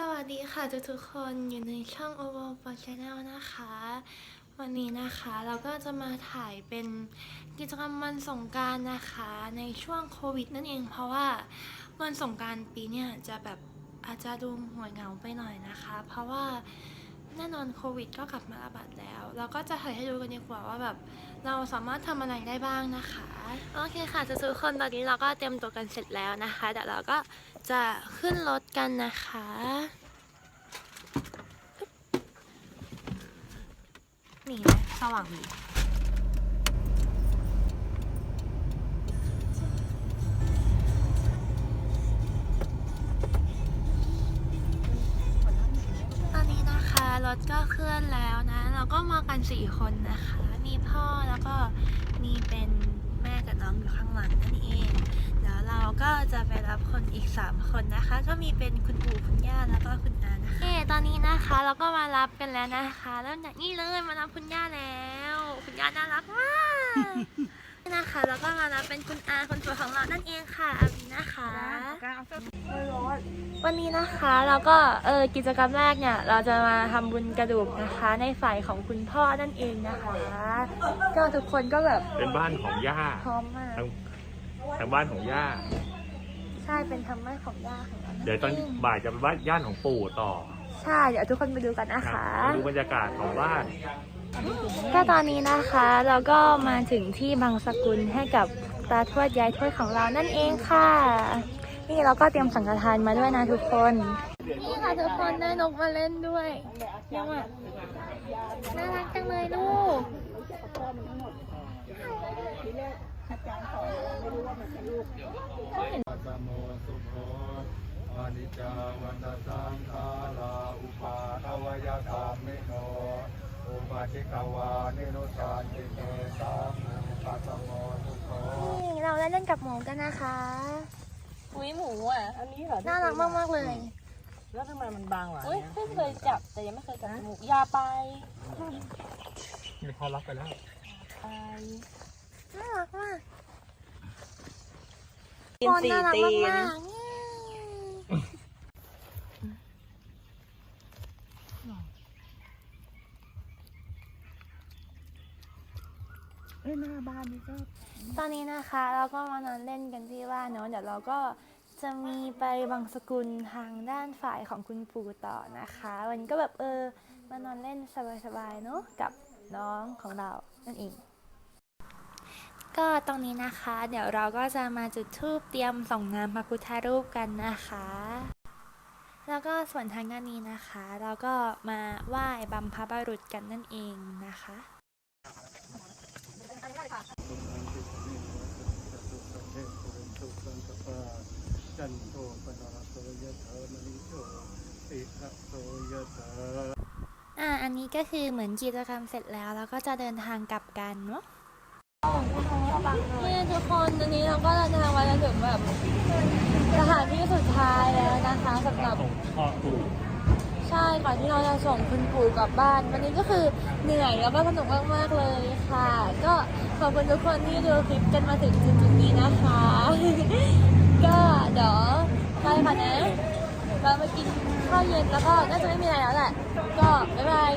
สวัสดีค่ะทุกทุกๆคนอยู่ในช่อง o v o p o Channel นะคะ วันนี้นะคะเราก็จะมาถ่ายเป็นกิจกรรมวันสงการนะคะในช่วงโควิดนั่นเอง เพราะว่าวันสงการปีเนี้ยจะแบบอาจจะดูหวยเหงาไปหน่อยนะคะ เพราะว่า แน่นอนโควิดก็กลับมาระบาดแล้ว เราก็จะถ่ายให้ดูกันดีกว่าว่าแบบเราสามารถทำอะไรได้บ้างนะคะ โอเคค่ะทุกๆคนตอนนี้เราก็เตรียมตัวกันเสร็จแล้วนะคะเดี๋ยวเราก็จะขึ้นรถกันนะคะนี่นะสว่างดี รถก็เคลื่อนแล้วนะ เราก็มากันสี่คนนะคะ มีพ่อแล้วก็มีเป็นแม่กับน้องอยู่ข้างหลังนั่นเอง เดี๋ยวเราก็จะไปรับคนอีก 3 คนนะคะ ก็มีเป็นคุณปู่คุณย่าแล้วก็คุณอานะคะเฮ้ตอนนี้นะคะเราก็มารับกันแล้วนะคะเริ่มจากนี่เลยมารับคุณย่าแล้ว คุณย่าน่ารักมากนี่นะคะแล้วก็มารับเป็นคุณอาคนสวยของเรานั่นเองค่ะอาวีนะคะ วันนี้นะคะเราก็เออกิจกรรมแรกเนี่ยเราจะมาทำบุญกระดูกนะคะ ในฝ่ายของคุณพ่อนั่นเองนะคะก็ทุกคนก็แบบเป็นบ้านของย่าพร้อมมากทางทางบ้านของย่าใช่เป็นธรรมะของย่าของเราเดี๋ยวตอนงบ่ายจะไปบ้านย่านของปู่ต่อใช่เดี๋ยวทุกคนไปดูกันนะคะไปดูบรรยากาศของบ้านก็ตอนนี้นะคะเราก็มาถึงที่บางสกุลให้กับตาทวดยายทวดของเรานั่นเองค่ะ นี่เราก็เตรียมสังฆทานมาด้วยนะทุกคน นี่ค่ะทุกคนได้นกมาเล่นด้วยยังอะน่ารักจังเลยลูกอนิจจาวันตสังขาราอุปาทวยกรรมิโนอุปาทิกวานิโรธานิเตสังปัสสโมสุโภนี่เราได้เล่นกับหมูกันนะคะ อุ้ยหมูอะ อันนี้เหรอน่ารักมากๆเลย แล้วทำไมมันบางวะอุ้ยเพิ่งเคยจับแต่ยังไม่เคยจับหมูอยาไปมีเขารับไปแล้วไปน่ารักมากตีนสี่น่ารักตีนมากๆนี่เอ้ยหน้าบ้านนี่ก็ ตอนนี้นะคะเราก็มานอนเล่นกันที่บ้าเนาะเดี๋ยวเราก็จะมีไปบางสกุลทางด้านฝ่ายของคุณปู่ต่อนะคะ วันนี้ก็แบบเออมานอนเล่นสบายๆเนาะกับน้องของเรานั่นเองก็ตรงนี้นะคะ เดี๋ยวเราก็จะมาจุดธูปเตรียมส่องน้ำพระพุทธรูปกันนะคะ แล้วก็ส่วนทางด้านนี้นะคะ เราก็มาไหว้บัมพบรุษกันนั่นเองนะคะ จันโทปนาโส ยะเธอมณิโชติขะโสยะเธออ่า อันนี้ก็คือเหมือนกิจกรรมเสร็จแล้ว แล้วก็จะเดินทางกลับกันเนาะนี่ยทุกคนตอนนี้เราก็เดินทางมาจนถึงแบบสถานที่สุดท้ายแล้วนะคะสำหรับพ่อปู่ใช่ก่อนที่เราจะส่งคุณปู่กลับบ้าน วันนี้ก็คือเหนื่อยแล้วก็สนุกมากๆเลยค่ะ ก็ขอบคุณทุกคนที่ดูคลิปกันมาถึงจุดๆนี้นะคะ ก็เดี๋ยว ไปค่ะนะเราไปกินข้าวเย็นแล้วก็น่าจะไม่มีอะไรแล้วแหละ ก็บ๊ายบาย